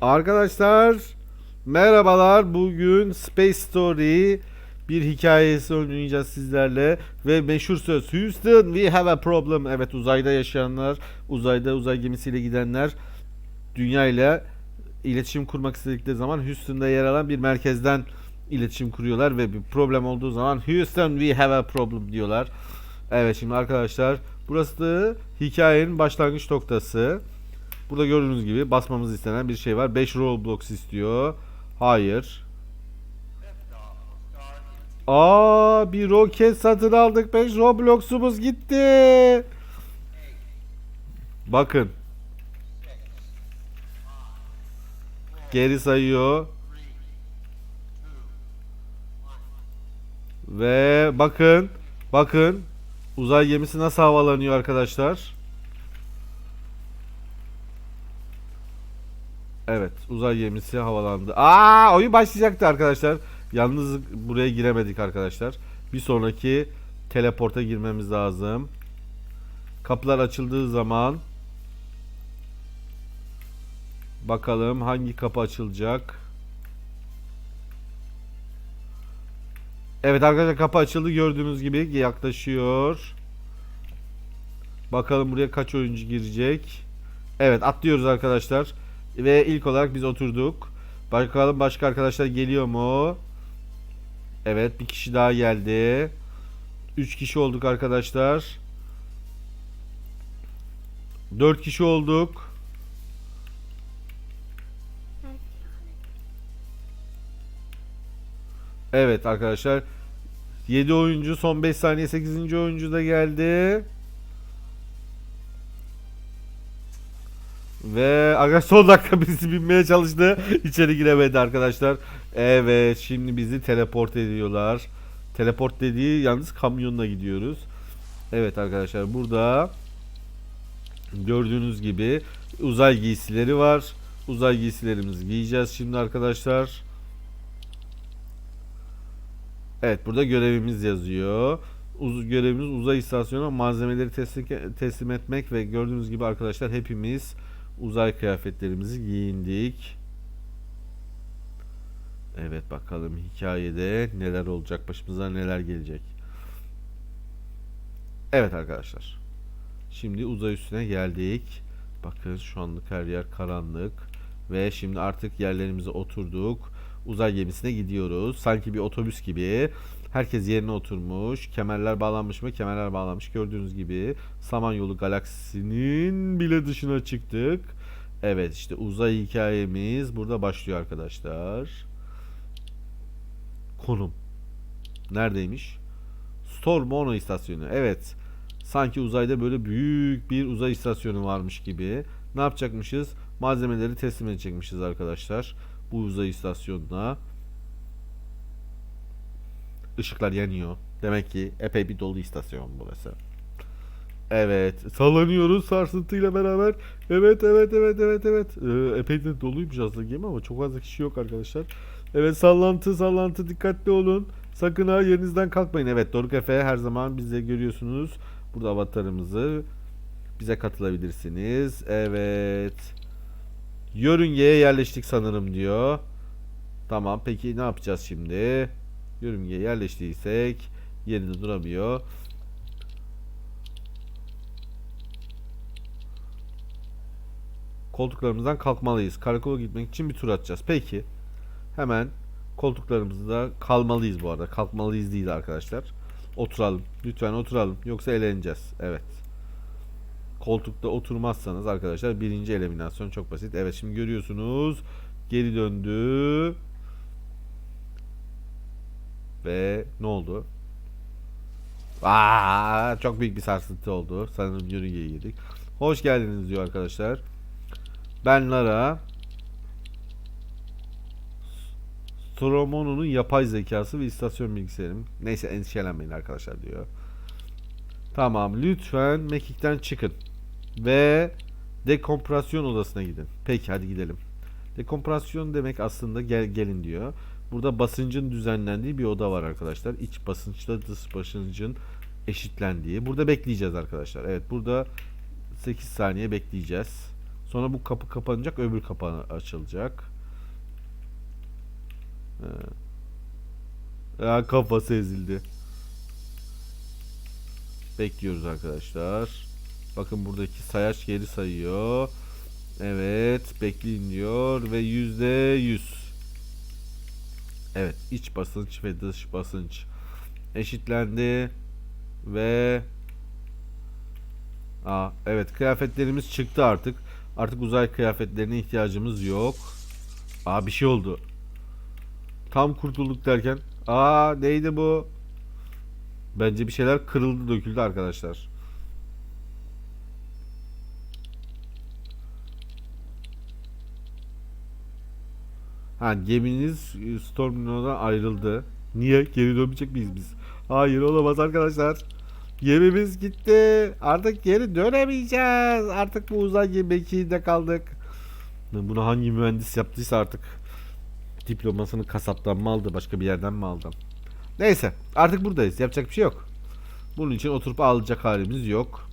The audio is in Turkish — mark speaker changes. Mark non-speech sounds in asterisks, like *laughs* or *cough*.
Speaker 1: Arkadaşlar merhabalar. Bugün Space Story bir hikayesi oynayacağız sizlerle ve meşhur söz Houston we have a problem. Evet uzayda yaşayanlar, uzayda uzay gemisiyle gidenler dünya ile iletişim kurmak istedikleri zaman Houston'da yer alan bir merkezden iletişim kuruyorlar ve bir problem olduğu zaman Houston we have a problem diyorlar. Evet şimdi arkadaşlar burası da hikayenin başlangıç noktası. Burada gördüğünüz gibi basmamız istenen bir şey var. 5 Roblox istiyor. Hayır. Aa bir roket satın aldık. 5 Roblox'umuz gitti. Bakın. Geri sayıyor. Ve bakın. Bakın. Uzay gemisi nasıl havalanıyor arkadaşlar. Evet, uzay gemisi havalandı. Aa, oyun başlayacaktı arkadaşlar. Yalnız buraya giremedik arkadaşlar. Bir sonraki teleporta girmemiz lazım. Kapılar açıldığı zaman bakalım hangi kapı açılacak. Evet arkadaşlar kapı açıldı gördüğünüz gibi yaklaşıyor. Bakalım buraya kaç oyuncu girecek. Evet atlıyoruz arkadaşlar. Ve ilk olarak biz oturduk. Bakalım başka arkadaşlar geliyor mu? Evet bir kişi daha geldi. 3 kişi olduk arkadaşlar. 4 kişi olduk. Evet arkadaşlar. 7 oyuncu son 5 saniye 8. oyuncu da geldi. Ve arkadaşlar son dakika *laughs* birisi binmeye çalıştı. İçeri giremedi arkadaşlar. Evet şimdi bizi teleport ediyorlar. Teleport dediği yalnız kamyonla gidiyoruz. Evet arkadaşlar burada gördüğünüz gibi uzay giysileri var. Uzay giysilerimizi giyeceğiz şimdi arkadaşlar. Evet burada görevimiz yazıyor. Uz görevimiz uzay istasyonuna malzemeleri teslim, teslim etmek ve gördüğünüz gibi arkadaşlar hepimiz uzay kıyafetlerimizi giyindik. Evet bakalım hikayede neler olacak başımıza neler gelecek. Evet arkadaşlar. Şimdi uzay üstüne geldik. Bakın şu anlık her yer karanlık. Ve şimdi artık yerlerimize oturduk. Uzay gemisine gidiyoruz. Sanki bir otobüs gibi. Herkes yerine oturmuş. Kemerler bağlanmış mı? Kemerler bağlanmış. Gördüğünüz gibi Samanyolu galaksisinin bile dışına çıktık. Evet işte uzay hikayemiz burada başlıyor arkadaşlar. Konum. Neredeymiş? Stormono istasyonu. Evet. Sanki uzayda böyle büyük bir uzay istasyonu varmış gibi. Ne yapacakmışız? Malzemeleri teslim edecekmişiz arkadaşlar. Bu uzay istasyonuna. Işıklar yanıyor. Demek ki epey bir dolu istasyon burası. Evet. Sallanıyoruz sarsıntıyla beraber. Evet evet evet evet evet. Ee, epey de doluymuş aslında gemi ama çok fazla kişi yok arkadaşlar. Evet sallantı sallantı dikkatli olun. Sakın ha yerinizden kalkmayın. Evet Doruk Efe her zaman bizde görüyorsunuz. Burada avatarımızı bize katılabilirsiniz. Evet. Yörüngeye yerleştik sanırım diyor. Tamam peki ne yapacağız şimdi? Yörüngeye yerleştiysek yerinde duramıyor. Koltuklarımızdan kalkmalıyız. Karakola gitmek için bir tur atacağız. Peki. Hemen koltuklarımızda kalmalıyız bu arada. Kalkmalıyız değil arkadaşlar. Oturalım. Lütfen oturalım. Yoksa eleneceğiz. Evet. Koltukta oturmazsanız arkadaşlar birinci eliminasyon çok basit. Evet şimdi görüyorsunuz. Geri döndü. Ve ne oldu? Aa, çok büyük bir sarsıntı oldu. Sanırım yörüngeye girdik. Hoş geldiniz diyor arkadaşlar. Ben Lara. Stromono'nun yapay zekası ve istasyon bilgisayarım. Neyse endişelenmeyin arkadaşlar diyor. Tamam lütfen mekikten çıkın. Ve dekompresyon odasına gidin. Peki hadi gidelim. Dekompresyon demek aslında gel gelin diyor. Burada basıncın düzenlendiği bir oda var arkadaşlar. İç basınçla dış basıncın eşitlendiği. Burada bekleyeceğiz arkadaşlar. Evet burada 8 saniye bekleyeceğiz. Sonra bu kapı kapanacak, öbür kapı açılacak. Ee, Ya kafası ezildi. Bekliyoruz arkadaşlar. Bakın buradaki sayaç geri sayıyor. Evet, bekleyin diyor ve yüzde yüz. Evet, iç basınç ve dış basınç eşitlendi ve Aa, evet kıyafetlerimiz çıktı artık. Artık uzay kıyafetlerine ihtiyacımız yok. Aa bir şey oldu. Tam kurtulduk derken. Aa neydi bu? Bence bir şeyler kırıldı döküldü arkadaşlar. Ha geminiz e, Stormino'dan ayrıldı. Niye? Geri dönmeyecek miyiz biz? Hayır olamaz arkadaşlar. Gemimiz gitti. Artık geri dönemeyeceğiz. Artık bu uzay gemi kaldık. Bunu hangi mühendis yaptıysa artık diplomasını kasaptan mı aldı başka bir yerden mi aldı? Neyse artık buradayız. Yapacak bir şey yok. Bunun için oturup ağlayacak halimiz yok.